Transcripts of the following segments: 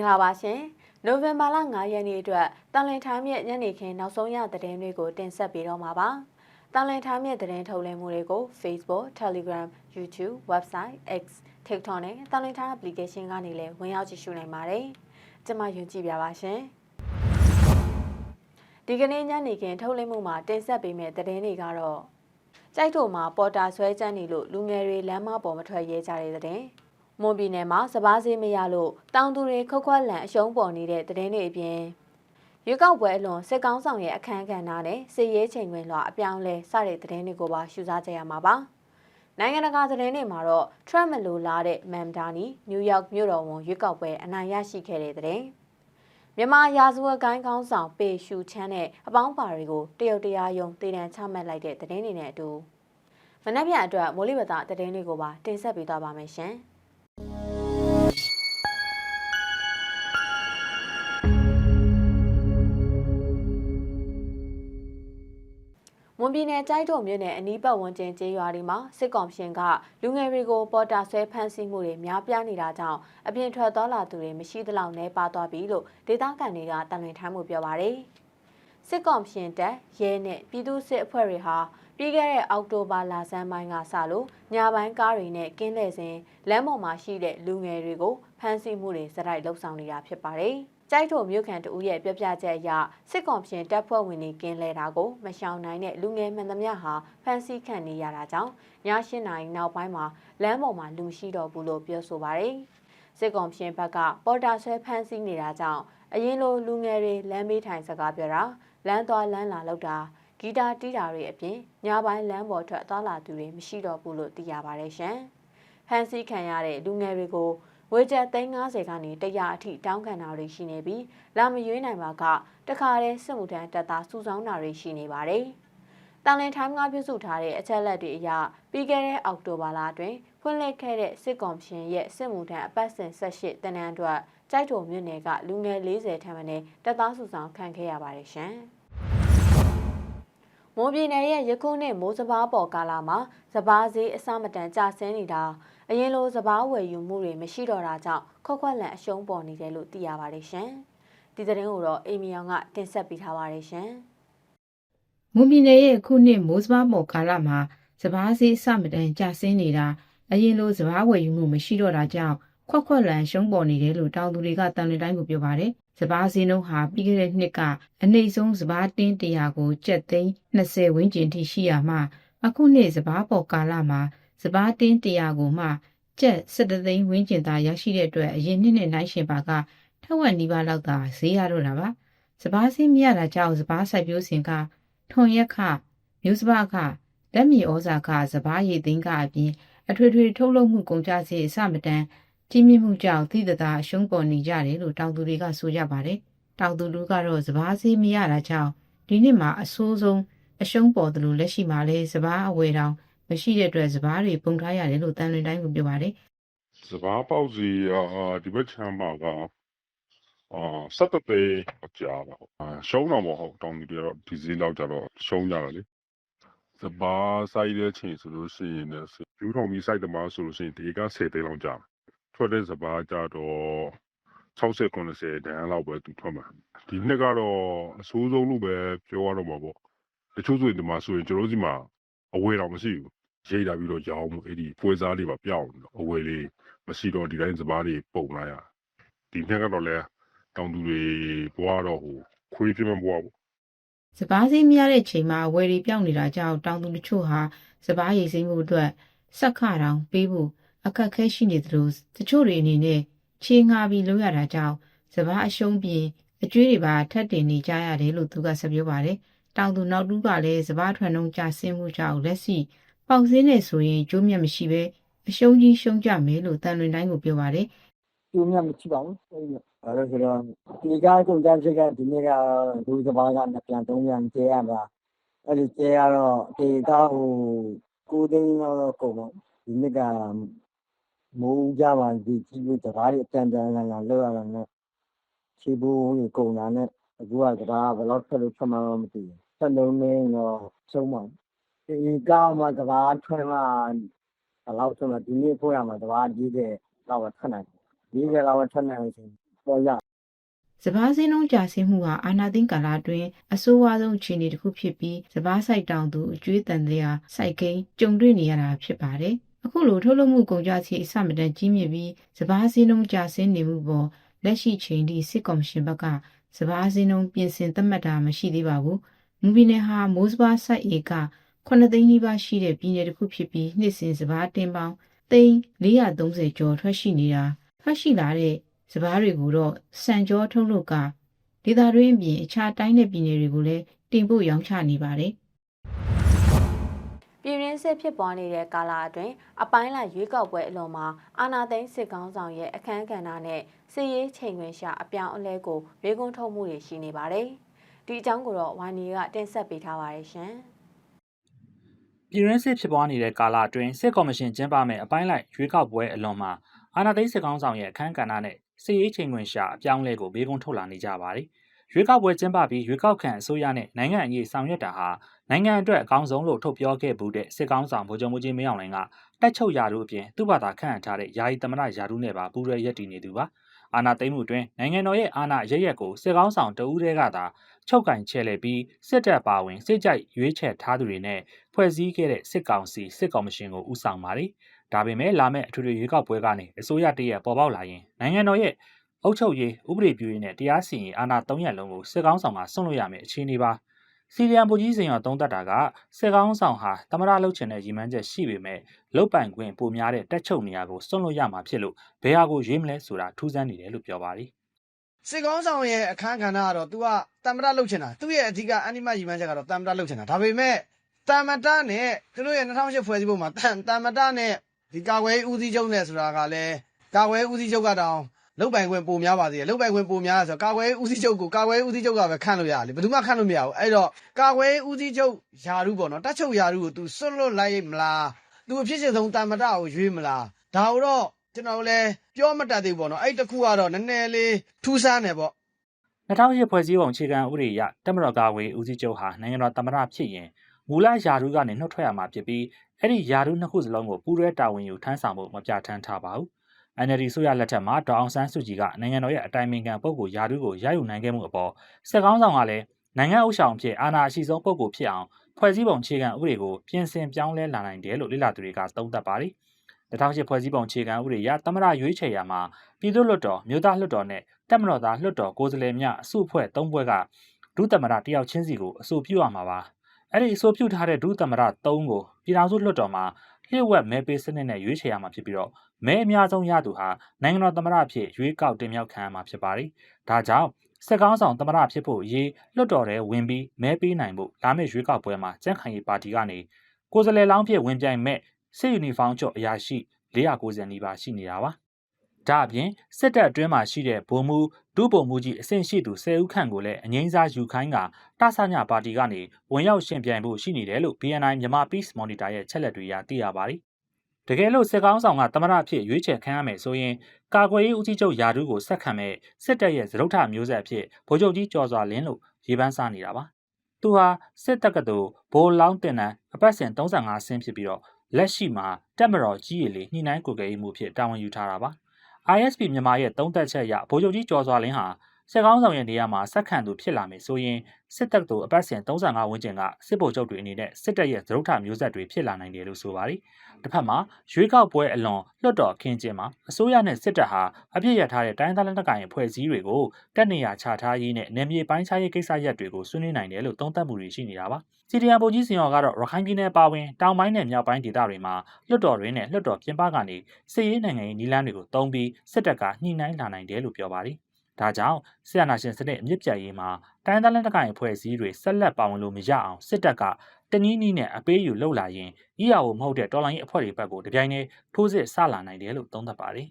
င်္ဂလာပါရှင်နိုဝင်ဘာလ9ရက်နေ့အတွက်တန်လင်ထားမြင့်ညနေခင်းနောက်ဆုံးရသတင်းတွေကိုတင်ဆက်ပေးတော့မှာပါတန်လင်ထားမြင့်သတင်းထုတ်လွှင့်မှုတွေကို Facebook, Telegram, YouTube, Website, X, TikTok နဲ့တန်လင်ထား application ကနေလည်းဝင်ရောက်ကြည့်ရှုနိုင်ပါတယ်ကျွန်မယုံကြည်ပြပါရှင်ဒီကနေ့ညနေခင်းထုတ်လွှင့်မှုမှာတင်ဆက်ပေးမယ့်သတင်းတွေကတော့ကြိုက်တို့မှာပေါ်တာဆွဲချမ်းနေလို့လူငယ်တွေလမ်းမပေါ်မထွက်ရဲကြတဲ့တဲ့ မွန်ပြည်နယ်မှာစပားစေးမရလို့တောင်သူတွေခောက်ခွက်လန်အရှုံးပေါ်နေတဲ့သတင်းတွေအပြင်ရွေးကောက်ပွဲအလွန်စစ်ကောင်းဆောင်ရဲ့အခမ်းကဏ္ဍနဲ့စစ်ရေးချိန်ခွင်လွှာအပြောင်းလဲစတဲ့သတင်းတွေကိုပါရှုစားကြရမှာပါနိုင်ငံတကာသတင်းတွေမှာတော့ Trump မလိုလားတဲ့မမ်ဒါနီနယူးယောက်မြို့တော်ဝန်ရွေးကောက်ပွဲအနိုင်ရရှိခဲ့တဲ့သတင်းမြန်မာရာဇဝတ်ကိုင်းကောင်းဆောင်ပေရှူချမ်းနဲ့အပေါင်းပါတွေကိုတရုတ်တရားယုံတည်တံချမှတ်လိုက်တဲ့သတင်းတွေနဲ့အတူမနက်ဖြန်အတွက်မိုးလေဝသသတင်းတွေကိုပါတင်ဆက်ပေးသွားပါမယ်ရှင်။ မွန်ပြည်နယ်ကြိုက်တော်မြို့နယ်အနီးပတ်ဝန်းကျင်ကျေးရွာတွေမှာစစ်ကောင်ရှင်ကလူငယ်တွေကိုပေါ်တာဆွဲဖမ်းဆီးမှုတွေများပြားနေတာကြောင့်အပြင်ထွက်သွားလာသူတွေမရှိသလောက်နှဲပါသွားပြီလို့ဒေသခံတွေကတန်လွင်ထမ်းမှုပြောပါရယ်စစ်ကောင်ရှင်တပ်ရဲနဲ့ပြည်သူ့စစ်အဖွဲ့တွေဟာ ပြီးခဲ့တဲ့အောက်တိုဘာလဆန်းပိုင်းကစလို့ညပိုင်းကားတွေနဲ့ကင်းလှည့်စဉ်လမ်းပေါ်မှာရှိတဲ့လူငယ်တွေကိုဖမ်းဆီးမှုတွေစတိုက်လှုပ်ဆောင်နေတာဖြစ်ပါတယ်။ကြိုက်ထိုမြို့ခံတဦးရဲ့ပြပြချက်အရစစ်ကောင်ပြင်တပ်ဖွဲ့ဝင်တွေကင်းလဲတာကိုမရှောင်နိုင်တဲ့လူငယ်မှန်သမျှဟာဖမ်းဆီးခံနေရတာကြောင့်ည၈နာရီနောက်ပိုင်းမှာလမ်းပေါ်မှာလူမရှိတော့ဘူးလို့ပြောဆိုပါတယ်။စစ်ကောင်ပြင်ဘက်ကပေါ်တာဆွဲဖမ်းဆီးနေတာကြောင့်အရင်လိုလူငယ်တွေလမ်းမေးထိုင်စကားပြောတာလမ်းသွားလမ်းလာလောက်တာ ဂီတာတီးတာတွေအပြင်ညပိုင်းလမ်းပေါ်ထွက်သွားလာသူတွေမရှိတော့ဘူးလို့သိရပါတယ်ရှင်။ဖမ်းဆီးခံရတဲ့လူငယ်တွေကိုဝေကျပ်350ကနေ100အထိတောင်းခံတာတွေရှိနေပြီးလာမရွေးနိုင်ပါကတခါတည်းစစ်မှုထမ်းတပ်သားစုဆောင်းတာတွေရှိနေပါတယ်။တန်လင်ထိုင်းကပြုစုထားတဲ့အချက်လက်တွေအရပြီးခဲ့တဲ့အောက်တိုဘာလအတွင်းဖွင့်လှစ်ခဲ့တဲ့စစ်ကောင်ရှင်ရဲ့စစ်မှုထမ်းအပတ်စဉ်18တနန်းအတွက်ကြိုက်တော်မြို့နယ်ကလူငယ်40ထံမှနဲ့တပ်သားစုဆောင်းခံခဲ့ရပါတယ်ရှင်။ မွန်ပြည်နယ်ရဲ့ရခုနှစ်မိုးစဘာပေါ်ကာလမှာစဘာဈေးအစမတန်ကျဆင်းနေတာအရင်လိုစပားဝယ်ယူမှုတွေမရှိတော့တာကြောင့်ခောက်ခွက်လန်အရှုံးပေါ်နေတယ်လို့သိရပါတယ်ရှင်။ဒီသတင်းကိုတော့အေမီယောင်ကတင်ဆက်ပေးထားပါတယ်ရှင်။မွန်ပြည်နယ်ရဲ့ခုနှစ်မိုးစပားမော်ကာလမှာစပားစည်းအစမတန်ကျဆင်းနေတာအရင်လိုစပားဝယ်ယူမှုမရှိတော့တာကြောင့်ခွက်ခွက်လန်ရှုံးပေါ်နေတယ်လို့တောင်သူတွေကတန်လွင်တိုင်းကိုပြောပါတယ်။ စပားစည်းနှုန်းဟာပြီးခဲ့တဲ့နှစ်ကအနှိမ့်ဆုံးစပားတင်းတရာကိုကျပ်သိန်း20ဝန်းကျင်ထိရှိရမှအခုနှစ်စပားပေါ်ကာလမှာစပားတင်း100ကိုမှကျပ်17သိန်းဝန်းကျင်သာရရှိတဲ့အတွက်အရင်နှစ်နဲ့နှိုင်းရှင်ပါကထက်ဝက်နီးပါးလောက်သာဈေးရတော့တာပါစပားစင်းမရတာကြောင့်စပားစိုက်ပျိုးစဉ်ကထွန်ရက်ခမျိုးစပားခလက်မြေဩဇာခစပားရည်သိန်းကအပြင်အထွေထွေထုတ်လုပ်မှုကုန်ကျစရိတ်အစမတန် ကြီးမြင့်မှုကြောင့်သီတသာအရှုံးပေါ်နေကြတယ်လို့တောင်သူတွေကဆိုကြပါတယ်တောင်သူတို့ကတော့စပားစည်းမရတာကြောင့်ဒီနှစ်မှာအဆိုးဆုံးအရှုံးပေါ်တယ်လို့လက်ရှိမှာလဲစပားအဝယ်တောင်မရှိတဲ့အတွက်စပားတွေပုံထားရတယ်လို့တန်လွင်တိုင်းကပြောပါတယ်စပားပေါက်စီအာဒီဘက်ချမ်းမှာကအာစက်တသေးကြာပါအာရှုံးတော့မဟုတ်တောင်းဒီတော့ဒီဈေးလောက်ကြတော့ရှုံးကြတယ်လေစပားဆိုင်တဲ့ချိန်ဆိုလို့ရှိရင်လည်းယူထုံပြီးစိုက်တမားဆိုလို့ရှိရင်ဒီက10သိန်းလောက်ကြာ ထွက်တဲ့စပားကြတော့60 90တန်းလောက်ပဲသူထွက်မှာဒီနှစ်ကတော့အဆိုးဆုံးလို့ပဲပြောရတော့မှာပေါ့တချို့ဆိုရင်ဒီမှာဆိုရင်ကျွန်တော်တို့စီမှာအဝယ်တော့မရှိဘူးရိတ်လာပြီးတော့ရောင်းမှုအဲ့ဒီပွဲစားတွေပါပြောင်းအဝယ်လေးမရှိတော့ဒီတိုင်းစပားတွေပုံလာရဒီနှစ်ကတော့လဲတောင်သူတွေဘွားတော့ဟိုခွေးပြမဘွားပေါ့စပားစည်းမရတဲ့ချိန်မှာအဝယ်တွေပြောင်းနေတာကြောင့်တောင်သူတချို့ဟာစပားရိတ်စိမ်းမှုအတွက်ဆက်ခတောင်ပေးဖို့ အခက်ခဲရှိနေသလိုတချို့တွေအနေနဲ့ချေငှာပြီးလုပ်ရတာကြောင့်စပားအရှုံးပြင်အကျွေးတွေပါထပ်တင်နေကြရတယ်လို့သူကဆက်ပြောပါတယ်တောင်သူနောက်တူးကလည်းစပားထွန်နှုံးကြဆင်းမှုကြောင့်လက်ရှိပေါက်စင်းနေဆိုရင်ကျိုးမြတ်မရှိပဲအရှုံးကြီးရှုံးကြမယ်လို့တန်လွင်တိုင်းကိုပြောပါတယ်ကျိုးမြတ်မရှိပါဘူးအဲ့ဒီအဲ့ဒါဆိုတော့ဒီကကုန်ကြမ်းစိတ်ကဒီနေ့ကဒူစပါးကနှစ်ပြန်သုံးပြန်ကျဲရတာအဲ့ဒီကျဲရတော့ဒီသားဟိုကိုသိန်းတော့ကုန်တော့ဒီနေ့က မိုးကြပါဒီကြီးလို့တကားတွေအတန်တန်လာလာလောက်ရတာနဲ့ချီဘူးကြီးကုန်တာနဲ့အခုကတကားဘယ်တော့ထွက်လို့ထွက်မှမသိဘူးဆက်လုံးနေတော့ဆုံးပါဒီကောင်းမှတဘာထွက်မှဘယ်လောက်ထွက်မှဒီနေ့ဖို့ရမှာတဘာကြီးတဲ့တော့ထွက်နိုင်ဒီကလောက်ထွက်နိုင်လို့ရှိရင်ပေါ်ရစပားစင်းလုံးကြာဆင်းမှုဟာအာနာသိန်းကာလအတွင်းအဆိုးဝါးဆုံးအခြေအနေတစ်ခုဖြစ်ပြီးစပားဆိုင်တောင်သူအကျွေးတန်တရားစိုက်ကိန်းကြုံတွေ့နေရတာဖြစ်ပါတယ်။ အခုလိုထုတ်လုပ်မှုကုန်ကျစရိတ်အစမတန်ကြီးမြင့်ပြီးစပားစင်းလုံးကြာဆင်းနေမှုပေါ်လက်ရှိချိန်ထိစစ်ကော်မရှင်ဘက်ကစပားစင်းလုံးပြင်ဆင်သတ်မှတ်တာမရှိသေးပါဘူး။မူပီနယ်ဟာမိုးစပားစိုက်ဧက9သိန်းနီးပါးရှိတဲ့ပြည်နယ်တစ်ခုဖြစ်ပြီးနှစ်စဉ်စပားတင်ပေါင်းသိန်း430ကျော်ထွက်ရှိနေတာထွက်ရှိလာတဲ့စပားတွေကိုတော့စံကြောထုတ်လုပ်ကဒေသတွင်းအပြင်အခြားတိုင်းနယ်ပြည်နယ်တွေကိုလည်းတင်ပို့ရောင်းချနေပါတယ် ပြည်ရင်းစစ်ဖြစ်ပွားနေတဲ့ကာလအတွင်းအပိုင်းလိုက်ရွေးကောက်ပွဲအလွန်မှာအာနာသိန်းစစ်ကောင်းဆောင်ရဲ့အခမ်းကဏ္ဍနဲ့စစ်ရေးချိန်ခွင်ရှာအပြောင်းအလဲကိုရေကွန်းထုတ်မှုတွေရှိနေပါတယ်။ဒီအကြောင်းကိုတော့ဝိုင်းနီကတင်ဆက်ပေးထားပါတယ်ရှင်။ပြည်ရင်းစစ်ဖြစ်ပွားနေတဲ့ကာလအတွင်းစစ်ကော်မရှင်ကျင်းပမဲ့အပိုင်းလိုက်ရွေးကောက်ပွဲအလွန်မှာအာဏာသိမ်းစစ်ကောင်ဆောင်ရဲ့အခမ်းကဏ္ဍနဲ့စစ်ရေးချိန်ခွင်ရှာအပြောင်းအလဲကိုဘေးကုန်းထုတ်လာနေကြပါတယ်။ ရွေးကောက်ပွဲကျင်းပပြီးရွေးကောက်ခံအစိုးရနဲ့နိုင်ငံအရေးဆောင်ရွက်တာဟာနိုင်ငံအတွက်အကောင်းဆုံးလို့ထုတ်ပြောခဲ့မှုတဲ့စစ်ကောင်ဆောင်ဗိုလ်ချုပ်မှုကြီးမင်းအောင်လှိုင်ကတက်ချုပ်ရာထူးအပြင်သူ့ဘာသာခန့်အပ်ထားတဲ့ယာယီသမ္မတရာထူးနဲ့ပါပူးရဲရက်တည်နေသူပါ။အာဏာသိမ်းမှုအတွင်းနိုင်ငံတော်ရဲ့အာဏာရရက်ကိုစစ်ကောင်ဆောင်တဦးတည်းကသာချုပ်ကင်ချဲလှည့်ပြီးစစ်တပ်ပါဝင်စစ်ကြိုက်ရွေးချယ်ထားသူတွေနဲ့ဖွဲ့စည်းခဲ့တဲ့စစ်ကောင်စီစစ်ကော်မရှင်ကိုဦးဆောင်ပါတယ်။ဒါပေမဲ့လာမယ့်အထွေထွေရွေးကောက်ပွဲကနေအစိုးရတရက်ပေါ်ပေါက်လာရင်နိုင်ငံတော်ရဲ့ အုပ်ချုပ်ရေးဥပဒေပြုရေးနဲ့တရားစီရင်အာဏာ၃ရပ်လုံးကိုစစ်ကောင်ဆောင်ကဆွန့်လွတ်ရမယ့်အခြေအနေပါ။စီလီယံပူကြီးစင်ရောသုံးသက်တာကစစ်ကောင်ဆောင်ဟာတမရလှုပ်ချင်တဲ့ရည်မှန်းချက်ရှိပေမဲ့လုတ်ပိုင်ခွင့်ပိုများတဲ့တက်ချုပ်နေရာကိုဆွန့်လွတ်ရမှာဖြစ်လို့ဘယ်ဟာကိုရွေးမလဲဆိုတာထူးဆန်းနေတယ်လို့ပြောပါတယ်စစ်ကောင်းဆောင်ရဲ့အခန်းကဏ္ဍကတော့ तू ကတမ္မတလုပ်ချင်တာသူ့ရဲ့အဓိကအနိမယီမှန်းချက်ကတော့တမ္မတလုပ်ချင်တာဒါပေမဲ့တမ္မတနဲ့သူတို့ရဲ့2008ဖွဲ့စည်းပုံမှာတန်တမ္မတနဲ့ဒီကာကွယ်ရေးဦးစီးချုပ်နဲ့ဆိုတာကလည်းကာကွယ်ရေးဦးစီးချုပ်ကတောင် လုတ်ပိုင်ခွင့်ပုံများပါသေးတယ်လုတ်ပိုင်ခွင့်ပုံများဆိုတော့ကာကွယ်ရေးဦးစီးချုပ်ကိုကာကွယ်ရေးဦးစီးချုပ်ကပဲခန့်လို့ရတယ်လေဘယ်သူမှခန့်လို့မရဘူးအဲ့တော့ကာကွယ်ရေးဦးစီးချုပ်ယာရုပေါ့နော်တက်ချုပ်ယာရုကို तू စွန့်လွတ်လိုက်မလား तू အဖြစ်ချင်းဆုံးတမ္မတကိုရွေးမလားဒါတော့ကျွန်တော်လည်းပြောမတတ်သေးဘူးပေါ့နော်အဲ့တခုကတော့နည်းနည်းလေးထူးဆန်းတယ်ပေါ့2008ဖွဲ့စည်းပုံအခြေခံဥပဒေအရတက်မတော်ကာဝေးဦးစီးချုပ်ဟာနိုင်ငံတော်သမ္မတဖြစ်ရင်မူလယာရုကနေနှုတ်ထွက်ရမှာဖြစ်ပြီးအဲ့ဒီယာရုနှစ်ခုစလုံးကိုပူးရဲတာဝန်ယူထမ်းဆောင်ဖို့မပြဋ္ဌာန်းထားပါဘူး။ NLD ဆိုရလက်ထက်မှာဒေါအောင်ဆန်းစုကြည်ကနိုင်ငံတော်ရဲ့အတိုင်ပင်ခံပုဂ္ဂိုလ်ယာရုကိုရယူနိုင်ခဲ့မှုအပေါ်စစ်ကောင်းဆောင်ကလည်းနိုင်ငံဥဆောင်ဖြစ်အာဏာအရှိဆုံးပုဂ္ဂိုလ်ဖြစ်အောင်ဖွဲ့စည်းပုံအခြေခံဥပဒေကိုပြင်ဆင်ပြောင်းလဲလာနိုင်တယ်လို့လေ့လာသူတွေကသုံးသပ်ပါတယ်။2008ဖွဲ့စည်းပုံအခြေခံဥပဒေအရသမ္မတရွေးချယ်ရမှာပြည်သူ့လွှတ်တော်မြို့သားလွှတ်တော်နဲ့တက်မတော်သားလွှတ်တော်ကိုယ်စားလှယ်များအစုအဖွဲ့၃ဘွဲကဒုသမ္မတတယောက်ချင်းစီကိုအဆိုပြုရမှာပါအဲ့ဒီအဆိုပြုထားတဲ့ဒုသမ္မတ၃ကိုပြည်ထောင်စုလွှတ်တော်မှာလျှို့ဝှက်မဲပေးစနစ်နဲ့ရွေးချယ်ရမှာဖြစ်ပြီးတော့ မဲအများဆုံးရသူဟာနိုင်ငံတော်သမ္မတအဖြစ်ရွေးကောက်တင်မြှောက်ခံရမှာဖြစ်ပါတယ်ဒါကြောင့်စက်ကောင်းဆောင်သမ္မတဖြစ်ဖို့အရေးလွှတ်တော်ထဲဝင်ပြီးမဲပေးနိုင်ဖို့လာမယ့်ရွေးကောက်ပွဲမှာကြံ့ခိုင်ရေးပါတီကနေကိုယ်စားလှယ်လောင်းဖြစ်ဝင်ပြိုင်မဲ့စစ်ယူနီဖောင်းချုပ်အရာရှိ490နီးပါးရှိနေတာပါဒါအပြင်စစ်တပ်အတွင်းမှာရှိတဲ့ဗိုလ်မှူးဒုဗိုလ်မှူးကြီးအဆင့်ရှိသူ10ဦးခန့်ကိုလည်းအငိမ့်စားယူခိုင်းကတဆညပါတီကနေဝင်ရောက်ရှင်ပြိုင်ဖို့ရှိနေတယ်လို့ BNI မြန်မာ Peace Monitor ရဲ့ချက်လက်တွေအရသိရပါတယ်။ တကယ်လို့စစ်ကောင်းဆောင်ကသမရအဖြစ်ရွေးချယ်ခံရမယ်ဆိုရင်ကာကွယ်ရေးဦးစီးချုပ်ယာဒူးကိုဆက်ခံမဲ့စစ်တပ်ရဲ့သရုပ်ထမျိုးဆက်အဖြစ်ဗိုလ်ချုပ်ကြီးကျော်စွာလင်းလို့ရေးပန်းစားနေတာပါ။သူဟာစစ်တပ်ကတူဘိုးလောင်းတင်တန်းအပတ်စဉ်35ဆင်းဖြစ်ပြီးတော့လက်ရှိမှာတက်မတော်ကြီးရည်လေးညှိနှိုင်းကိုယ်ကယ်မှုဖြစ်တာဝန်ယူထားတာပါ။ ISP မြန်မာရဲ့သုံးသက်ချက်အရဗိုလ်ချုပ်ကြီးကျော်စွာလင်းဟာ စစ်ကောင်းဆောင်ရဲ့နေရာမှာဆက်ခံသူဖြစ်လာမယ်ဆိုရင်စစ်တပ်တို့အပတ်စဉ်35ဝန်းကျင်ကစစ်ဗိုလ်ချုပ်တွေအနေနဲ့စစ်တပ်ရဲ့သရုပ်ထမျိုးဆက်တွေဖြစ်လာနိုင်တယ်လို့ဆိုပါတယ်။တစ်ဖက်မှာရွေးကောက်ပွဲအလွန်လွှတ်တော်ခင်းကျင်းမှာအစိုးရနဲ့စစ်တပ်ဟာအပြစ်ရထားတဲ့တိုင်းသားလက်နက်ကိုင်အဖွဲ့အစည်းတွေကိုတက်နေရချထားရေးနဲ့နယ်မြေပိုင်းခြားရေးကိစ္စရပ်တွေကိုဆွေးနွေးနိုင်တယ်လို့သုံးသပ်မှုတွေရှိနေတာပါ။စီဒီအမ်ဗိုလ်ကြီးစင်ရော်ကတော့ရခိုင်ပြည်နယ်ပါဝင်တောင်ပိုင်းနဲ့မြောက်ပိုင်းဒေသတွေမှာလွှတ်တော်တွေနဲ့လွှတ်တော်ပြင်ပကနေစစ်ရေးနိုင်ငံရေးနည်းလမ်းတွေကိုတုံးပြီးစစ်တပ်ကညှိနှိုင်းလာနိုင်တယ်လို့ပြောပါတယ်။ ဒါကြောင့်ဆီယနာရှင်စနစ်အမြင့်ပြတ်ရေးမှာတိုင်းသားလက်နက်ကိုင်အဖွဲ့အစည်းတွေဆက်လက်ပါဝင်လို့မရအောင်စစ်တပ်ကတနည်းနည်းနဲ့အပေးယူလှုပ်လာရင် EAO မဟုတ်တဲ့တော်လိုင်းရေးအဖွဲ့တွေဘက်ကိုတပြိုင်တည်းထိုးစစ်ဆလာနိုင်တယ်လို့သုံးသပ်ပါတယ်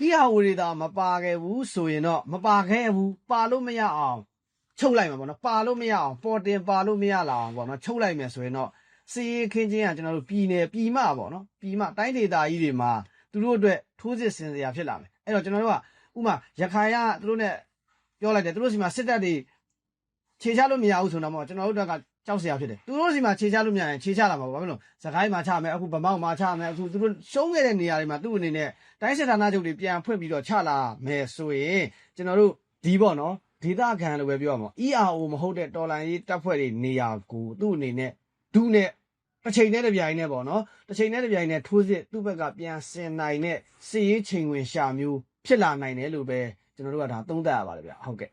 ဒီဟာဝေတာမပါခဲ့ဘူးဆိုရင်တော့မပါခဲ့ဘူးပါလို့မရအောင်ချုပ်လိုက်မှာပေါ့နော်ပါလို့မရအောင်ပေါ်တင်ပါလို့မရလာအောင်ပေါ့နော်ချုပ်လိုက်မယ်ဆိုရင်တော့စီရင်ခင်းချင်းကကျွန်တော်တို့ပြည်နယ်ပြည်မပေါ့နော်ပြည်မတိုင်းဒေသကြီးတွေမှာသူတို့အတွက်ထိုးစစ်ဆင်စရာဖြစ်လာမယ်အဲ့တော့ကျွန်တော်တို့က ဥမာရခိုင်ကသူတို့ ਨੇ ပြောလိုက်တယ်သူတို့စီမှာစစ်တပ်တွေခြေချလို့မရဘူးဆိုတော့ကျွန်တော်တို့ကကြောက်စရာဖြစ်တယ်သူတို့စီမှာခြေချလို့မရရင်ခြေချလာမှာပေါ့ဘာဖြစ်လို့စကိုင်းမှာချမယ်အခုဗမောက်မှာချမယ်အခုသူတို့ရှုံးခဲ့တဲ့နေရာတွေမှာသူ့အနေနဲ့တိုင်းစစ်ဌာနချုပ်တွေပြန်ဖွင့်ပြီးတော့ချလာမယ်ဆိုရင်ကျွန်တော်တို့ဒီပေါ့နော်ဒေသခံလို့ပဲပြောရမှာ ERO မဟုတ်တဲ့တော်လန်ရေးတပ်ဖွဲ့တွေနေရာကိုသူ့အနေနဲ့ဒုနဲ့တစ်ချိန်နဲ့တစ်ပြိုင်နဲ့ပေါ့နော်တစ်ချိန်နဲ့တစ်ပြိုင်နဲ့ထိုးစစ်သူ့ဘက်ကပြန်ဆင်နိုင်တဲ့စစ်ရေးချိန်ဝင်ရှာမျိုး ဖြစ်လာနိုင်တယ်လို့ပဲကျွန်တော်တို့ကဒါသုံးသပ်ရပါတယ်ဗျဟုတ်ကဲ့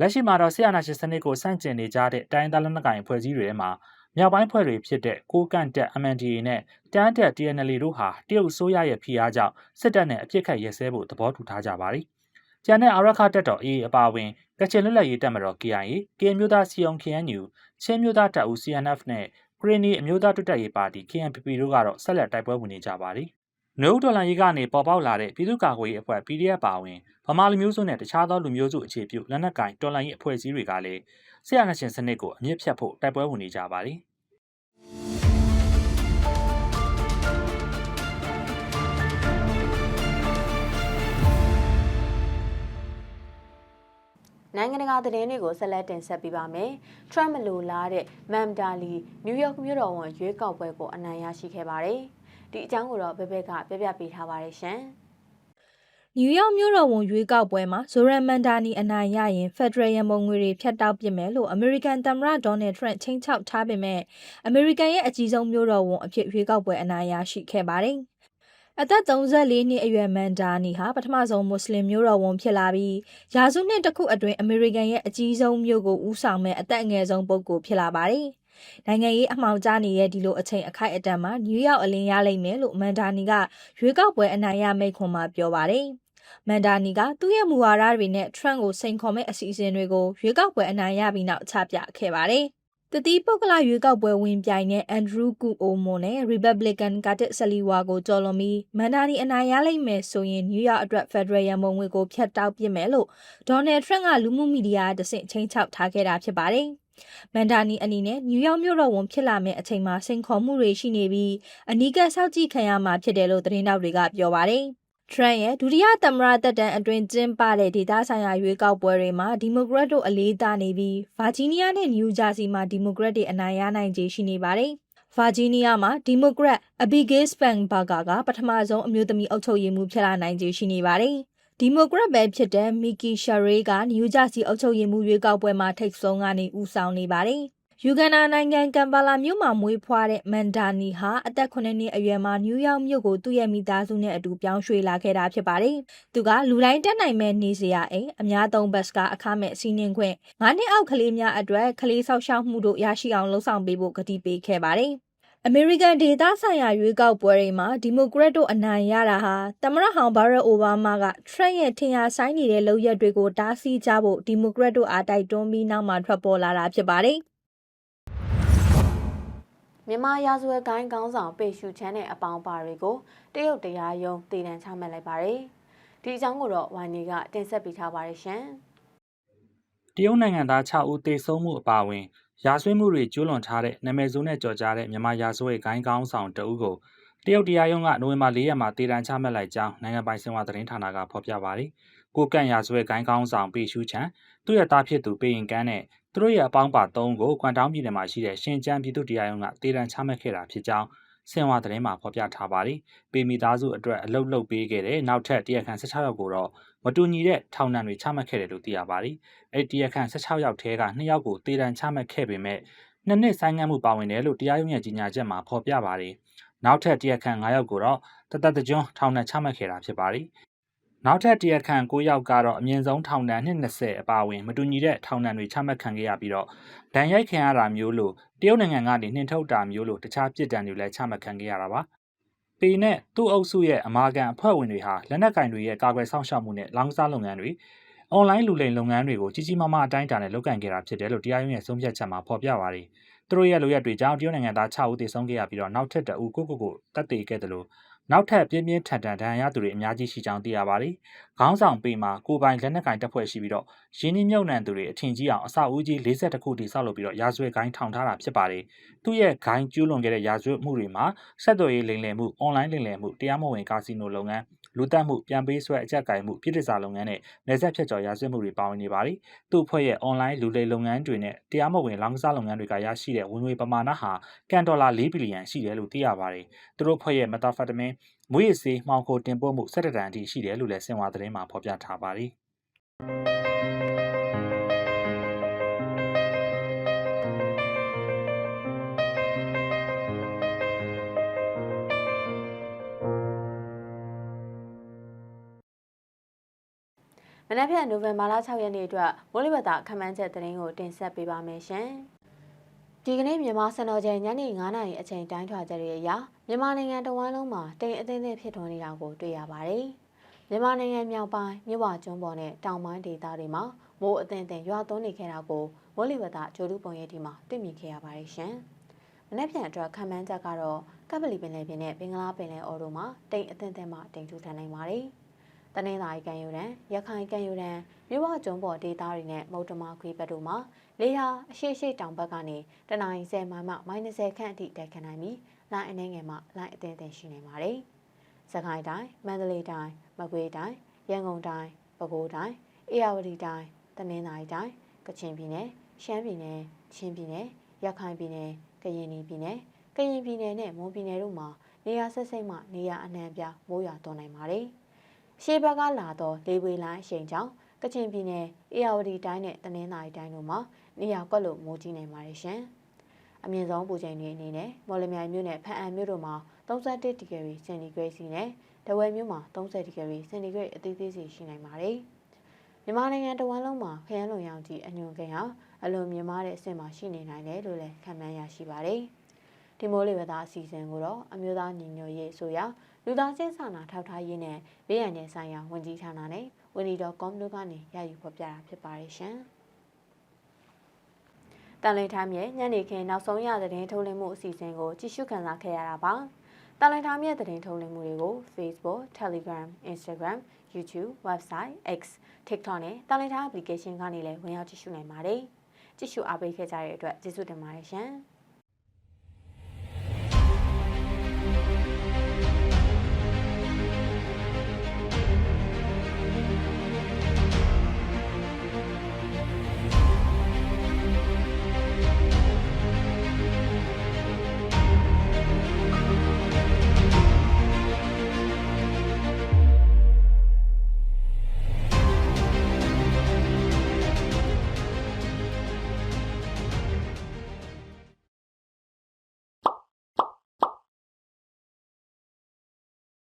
လက်ရှိမှာတော့ဆီယနာရှင်စနစ်ကိုစန့်ကျင်နေကြတဲ့တိုင်းဒေသလက်နက်ကိုင်အဖွဲ့အစည်းတွေထဲမှာမြောက်ပိုင်းဖွဲ့တွေဖြစ်တဲ့ကိုကန့်တက် MNDAA နဲ့တန်းတက် TNL တို့ဟာတရုတ်ဆိုးရရဲ့ဖိအားကြောင့်စစ်တပ်နဲ့အပြစ်ခတ်ရဲစဲဖို့သဘောတူထားကြပါတယ်။ကျန်တဲ့အာရခတက်တော် AA အပါအဝင်ကချင်လွတ်လပ်ရေးတပ်မတော် KIA, KN မျိုးသားစီယုံ KNU, ချင်းမျိုးသားတပ်ဦး CNF နဲ့ကရင်နီအမျိုးသားတွတ်တက်ရေးပါတီ KNPP တို့ကတော့ဆက်လက်တိုက်ပွဲဝင်နေကြပါတယ်။ နှုတ်တော်လန်ရေးကနေပေါ်ပေါက်လာတဲ့ပြည်သူ့ကာကွယ်ရေးအဖွဲ့ PDF ပါဝင်ဗမာလူမျိုးစုနဲ့တခြားသောလူမျိုးစုအခြေပြုလက်နက်ကင်တော်လှန်ရေးအဖွဲ့အစည်းတွေကလည်းဆရာနာရှင်စနစ်ကိုအမြင့်ဖြတ်ဖို့တိုက်ပွဲဝင်နေကြပါတယ်နိုင်ငံတကာသတင်းတွေကိုဆက်လက်တင်ဆက်ပေးပါမယ်။ Trump မလိုလားတဲ့မမ်ဒါလီနယူးယောက်မြို့တော်ဝန်ရွေးကောက်ပွဲကိုအနိုင်ရရှိခဲ့ပါတယ်။ ဒီအကြောင်းကိုတော့ဘဲဘဲကပြပြပေးထားပါတယ်ရှင်။နယူးယောက်မြို့တော်ဝန်ရွေးကောက်ပွဲမှာဇိုရန်မန်ဒါနီအနိုင်ရရင်ဖက်ဒရယ်ရန်ပုံငွေတွေဖြတ်တောက်ပစ်မယ်လို့အမေရိကန်သမ္မတဒေါ်နယ်ထရန့်ချိန်ချောက်ထားပေမဲ့အမေရိကန်ရဲ့အကြီးဆုံးမြို့တော်ဝန်အဖြစ်ရွေးကောက်ပွဲအနိုင်ရရှိခဲ့ပါတယ်။အသက်34နှစ်အရွယ်မန်ဒါနီဟာပထမဆုံးမွတ်စလင်မျိုးတော်ဝန်ဖြစ်လာပြီးရာစုနှစ်တစ်ခုအတွင်းအမေရိကန်ရဲ့အကြီးဆုံးမြို့ကိုဦးဆောင်မဲ့အသက်အငယ်ဆုံးပုဂ္ဂိုလ်ဖြစ်လာပါတယ်။ နိုင်ငံရေးအမှောင်ကျနေတဲ့ဒီလိုအချိန်အခိုက်အတန့်မှာနယူးယောက်အလင်းရလိမ့်မယ်လို့မန်ဒါနီကရွေးကောက်ပွဲအနိုင်ရမိတ်ခွန်မှာပြောပါတယ်။မန်ဒါနီကသူ့ရဲ့မူဝါဒတွေနဲ့ Trump ကိုစိန်ခေါ်မဲ့အစီအစဉ်တွေကိုရွေးကောက်ပွဲအနိုင်ရပြီးနောက်ချပြခဲ့ပါတယ်။တတိပုဂ္ဂလရွေးကောက်ပွဲဝင်ပြိုင်တဲ့အန်ဒရူးကူအိုမိုနဲ့ Republican ကတစ်ဆလီဝါကိုကြော်လွန်ပြီးမန်ဒါနီအနိုင်ရလိမ့်မယ်ဆိုရင်နယူးယောက်အတွက် Federal ရန်ပုံငွေကိုဖျက်တောက်ပစ်မယ်လို့ဒေါ်နယ်ထရန့်ကလူမှုမီဒီယာတဆင့်ချိန်ချောက်ထားခဲ့တာဖြစ်ပါတယ်။ မန်ဒါနီအနေနဲ့နယူးယောက်မြို့တော်ဝန်ဖြစ်လာမယ့်အချိန်မှာစိန်ခေါ်မှုတွေရှိနေပြီးအနီးကပ်စောင့်ကြည့်ခံရမှာဖြစ်တယ်လို့သတင်းတောက်တွေကပြောပါတယ်။ Trump ရဲ့ဒုတိယသမ္မတတက်တန်းအတွင်းကျင်းပတဲ့ဒေသဆိုင်ရာရွေးကောက်ပွဲတွေမှာဒီမိုကရက်တို့အလေးထားနေပြီးဗာဂျီးနီးယားနဲ့နယူးဂျာစီမှာဒီမိုကရက်တွေအနိုင်ရနိုင်ခြေရှိနေပါတယ်။ဗာဂျီးနီးယားမှာဒီမိုကရက်အဘီဂေးစပန်ဘာဂါကပထမဆုံးအမျိုးသမီးအုပ်ချုပ်ရေးမှူးဖြစ်လာနိုင်ခြေရှိနေပါတယ်။ ဒီမိုကရက်ပဲဖြစ်တဲ့မီကီရှာရေးကနယူးဂျာစီအုပ်ချုပ်ရေးမှူးရွေးကောက်ပွဲမှာထိပ်ဆုံးကနေဦးဆောင်နေပါတယ်။ယူဂန်ဒါနိုင်ငံကမ်ပါလာမြို့မှာမွေးဖွားတဲ့မန်ဒါနီဟာအသက်9နှစ်အရွယ်မှာနယူးယောက်မြို့ကိုသူ့ရဲ့မိသားစုနဲ့အတူပြောင်းရွှေ့လာခဲ့တာဖြစ်ပါတယ်။သူကလူတိုင်းတက်နိုင်မဲ့နေစရာအိမ်အများသုံးဘတ်စကအခမဲ့စီးနှင်းခွင့်၅နှစ်အောက်ကလေးများအတွက်ကလေးဆောက်ရှောက်မှုတို့ရရှိအောင်လှုံ့ဆော်ပေးဖို့ကတိပေးခဲ့ပါတယ်။ အမေရိကန်ဒေသဆိုင်ရာရွေးကောက်ပွဲတွေမှာဒီမိုကရက်တို့အနိုင်ရတာဟာသမ္မတဟောင်းဘာရက်အိုဘားမားကထရန့်ရဲ့ထင်ရှားဆိုင်နေတဲ့လုပ်ရက်တွေကိုတားဆီးကြဖို့ဒီမိုကရက်တို့အားတိုက်တွန်းပြီးနောက်မှာထွက်ပေါ်လာတာဖြစ်ပါတယ်။မြန်မာရာဇဝတ်ကိုင်းကောင်းဆောင်ပေရှုချမ်းတဲ့အပေါင်းပါတွေကိုတရုတ်တရားရုံးတည်တံချမှတ်လိုက်ပါတယ်။ဒီအကြောင်းကိုတော့ဝိုင်းနေကတင်ဆက်ပေးထားပါတယ်ရှင်။ တရုတ်နိုင်ငံသား6ဦးသေဆုံးမှုအပါအဝင်ရာဇဝတ်မှုတွေကျူးလွန်ထားတဲ့နာမည်ဆိုးနဲ့ကြော်ကြားတဲ့မြန်မာရာဇဝတ်ဂိုင်းကောင်းဆောင်တဦးကိုတရုတ်တရားရုံးကနိုဝင်ဘာ၄ရက်မှာတည်တံချမှတ်လိုက်ကြောင်းနိုင်ငံပိုင်စင်ဝါသတင်းဌာနကဖော်ပြပါတယ်။ကိုကန့်ရာဇဝတ်ဂိုင်းကောင်းဆောင်ပေရှုချံသူ့ရဲ့သားဖြစ်သူပေရင်ကန်းနဲ့သူတို့ရဲ့အပေါင်းပါ၃ဦးကိုကွမ်တောင်းပြည်နယ်မှာရှိတဲ့ရှင်ကျန်းပြည်သူ့တရားရုံးကတည်တံချမှတ်ခဲ့တာဖြစ်ကြောင်း စင်ဝါသတင်းမှာဖော်ပြထားပါတယ်။ပေမီသားစုအတွက်အလုတ်လုတ်ပေးခဲ့တဲ့နောက်ထပ်တရားခံ16ယောက်ကိုတော့မတူညီတဲ့ထောင်ဒဏ်တွေချမှတ်ခဲ့တယ်လို့သိရပါတယ်။အဲ့ဒီတရားခံ16ယောက်ထဲက2ယောက်ကိုတည်တံချမှတ်ခဲ့ပေမဲ့နှစ်နှစ်ဆိုင်ငံမှုပါဝင်တယ်လို့တရားရုံးရဲ့ကြီးညာချက်မှာဖော်ပြပါတယ်။နောက်ထပ်တရားခံ9ယောက်ကိုတော့တသက်တကြွထောင်ဒဏ်ချမှတ်ခဲ့တာဖြစ်ပါတယ်။ နောက်ထပ်တရားခံ9ယောက်ကတော့အမြင့်ဆုံးထောင်ဒဏ်220အပါအဝင်မတူညီတဲ့ထောင်ဒဏ်တွေချမှတ်ခံခဲ့ရပြီးတော့ဒဏ်ရိုက်ခံရတာမျိုးလို့တရုတ်နိုင်ငံကနေနှင်ထုတ်တာမျိုးလို့တခြားပြစ်ဒဏ်တွေလည်းချမှတ်ခံခဲ့ရတာပါ။ပေနဲ့သူ့အုပ်စုရဲ့အမာခံအဖွဲ့ဝင်တွေဟာလက်နက်ကင်တွေရဲ့ကာကွယ်ဆောင်ရှောက်မှုနဲ့လောင်းစားလုပ်ငန်းတွေအွန်လိုင်းလူလိမ်လုပ်ငန်းတွေကိုကြီးကြီးမားမားအတိုင်းအတာနဲ့လုပ်ကင်ခဲ့တာဖြစ်တယ်လို့တရားရုံးရဲ့ဆုံးဖြတ်ချက်မှာဖော်ပြပါတယ်။သူတို့ရဲ့လိုရက်တွေကြောင့်တရုတ်နိုင်ငံသား6ဦးသေဆုံးခဲ့ရပြီးတော့နောက်ထပ်တအူကိုကိုကိုတပ်သေးခဲ့တယ်လို့ နောက်ထပ်ပြင်းပြင်းထန်ထန်ဒဏ်ရာရသူတွေအများကြီးရှိကြောင်းသိရပါတယ်။ခေါင်းဆောင်ပေမှာကိုပိုင်လက်နက်ကင်တပ်ဖွဲ့ရှိပြီးတော့ရင်းနှီးမြုပ်နှံသူတွေအထင်ကြီးအောင်အဆောက်အဦကြီး42ခုတိစောက်လုပ်ပြီးတော့ရာဇဝတ်ဂိုင်းထောင်ထားတာဖြစ်ပါတယ်။သူ့ရဲ့ဂိုင်းကျူးလွန်ခဲ့တဲ့ရာဇဝတ်မှုတွေမှာဆက်သွယ်ရေးလိမ်လည်မှု၊အွန်လိုင်းလိမ်လည်မှု၊တရားမဝင်ကာစီနိုလုပ်ငန်း လူတက်မှုပြန်ပေးဆွဲအကြက်ကိုင်မှုပြည်ထစာလုပ်ငန်းနဲ့နေဆက်ဖြတ်ကျော်ရာဇဝတ်မှုတွေပါဝင်နေပါတယ်။သူ့အဖွဲ့ရဲ့ online လူလိမ်လုပ်ငန်းတွေနဲ့တရားမဝင်လောင်းကစားလုပ်ငန်းတွေကရရှိတဲ့ဝင်ငွေပမာဏဟာကန်ဒေါ်လာ4ဘီလီယံရှိတယ်လို့သိရပါတယ်။သူတို့အဖွဲ့ရဲ့ methamphetamine မွေးရစေးမှောင်ခိုတင်ပို့မှု17တန်အထိရှိတယ်လို့လည်းစင်ဝါသတင်းမှာဖော်ပြထားပါတယ်။ မနက်ဖြန်နိုဝင်ဘာလ6ရက်နေ့အတွက်မိုးလေဝသခန့်မှန်းချက်သတင်းကိုတင်ဆက်ပေးပါမယ်ရှင်။ဒီကနေ့မြန်မာစံတော်ချိန်ညနေ9:00နာရီအချိန်တိုင်းထွာချက်တွေအရမြန်မာနိုင်ငံတဝန်းလုံးမှာတိမ်အထင်းထင်းဖြစ်ထွန်းနေတာကိုတွေ့ရပါတယ်။မြန်မာနိုင်ငံမြောက်ပိုင်းမြဝကျွန်းပေါ်နဲ့တောင်ပိုင်းဒေသတွေမှာမိုးအထင်းထင်းရွာသွန်းနေခဲ့တာကိုမိုးလေဝသဂျိုလူပုံရိပ်ဒီမှာတွေ့မြင်ခဲ့ရပါတယ်ရှင်။မနက်ဖြန်အတွက်ခန့်မှန်းချက်ကတော့ကပ်ပလီပင်လယ်ပြင်နဲ့ဘင်္ဂလားပင်လယ်အော်တို့မှာတိမ်အထင်းထင်းမှတိမ်ထူထန်နိုင်ပါတယ်။ တနင်္သာရီကံယူရန်ရခိုင်ကံယူရန်မြို့ဝကျုံပေါ်ဒေသတွေနဲ့မုတ်တမခွေးဘက်တို့မှာလေဟာအရှိရှိတောင်ဘက်ကနေတနင်္ဂနွေ10မိုင်မှ -30 ခန့်အထိတိုက်ခတ်နိုင်ပြီးလိုင်းအနေငယ်မှလိုင်းအသင်းအသင်းရှိနေပါတယ်။စကိုင်းတိုင်းမန္တလေးတိုင်းမကွေးတိုင်းရန်ကုန်တိုင်းပဲခူးတိုင်းအေရဝတီတိုင်းတနင်္သာရီတိုင်းကချင်ပြည်နယ်ရှမ်းပြည်နယ်ချင်းပြည်နယ်ရခိုင်ပြည်နယ်ကရင်ပြည်နယ်ကရင်ပြည်နယ်နဲ့မွန်ပြည်နယ်တို့မှာနေရာဆက်စိမ့်မှနေရာအနှံ့ပြမိုးရွာသွန်းနိုင်ပါတယ်။ ရှေးဘက်ကလာသောလေဝေလိုင်းအရှိန်ကြောင့်ကချင်ပြည်နယ်အေရဝတီတိုင်းနဲ့တနင်္သာရီတိုင်းတို့မှာနေရာကွက်လို့မိုးကြီးနိုင်ပါတယ်ရှင်။အမြင့်ဆုံးပူချိန်တွေအနေနဲ့မော်လမြိုင်မြို့နယ်ဖန်အံမြို့တို့မှာ31ဒီဂရီစင်တီဂရိတ်စီနဲ့တဝယ်မြို့မှာ30ဒီဂရီစင်တီဂရိတ်အသေးသေးစီရှိနိုင်ပါတယ်။မြန်မာနိုင်ငံတဝန်းလုံးမှာခရမ်းလွန်ရောင်ကြီးအညွန်ကိန်းဟာအလွန်မြင့်မားတဲ့အဆင့်မှာရှိနေနိုင်တယ်လို့လည်းခန့်မှန်းရရှိပါတယ်။ဒီမိုးလေဝသအစီအစဉ်ကိုတော့အမျိုးသားညီညွတ်ရေးဆိုရာ လူသားချင်းစာနာထောက်ထားရေးနဲ့ဘေးရန်နယ်ဆိုင်ရာဝန်ကြီးဌာနနဲ့ဝန်ဒီတော်ကောမ်တို့ကနေရယူဖော်ပြတာဖြစ်ပါတယ်ရှင်။တန်လင်းထားမြဲညနေခင်းနောက်ဆုံးရသတင်းထုတ်လင်းမှုအစီအစဉ်ကိုကြည့်ရှုခံစားခဲ့ရတာပါ။တန်လင်းထားမြဲသတင်းထုတ်လင်းမှုတွေကို Facebook, Telegram, Instagram, YouTube, Website, X, TikTok နဲ့တန်လင်းထား application ကနေလည်းဝင်ရောက်ကြည့်ရှုနိုင်ပါတယ်။ကြည့်ရှုအားပေးခဲ့ကြတဲ့အတွက်ကျေးဇူးတင်ပါတယ်ရှင်။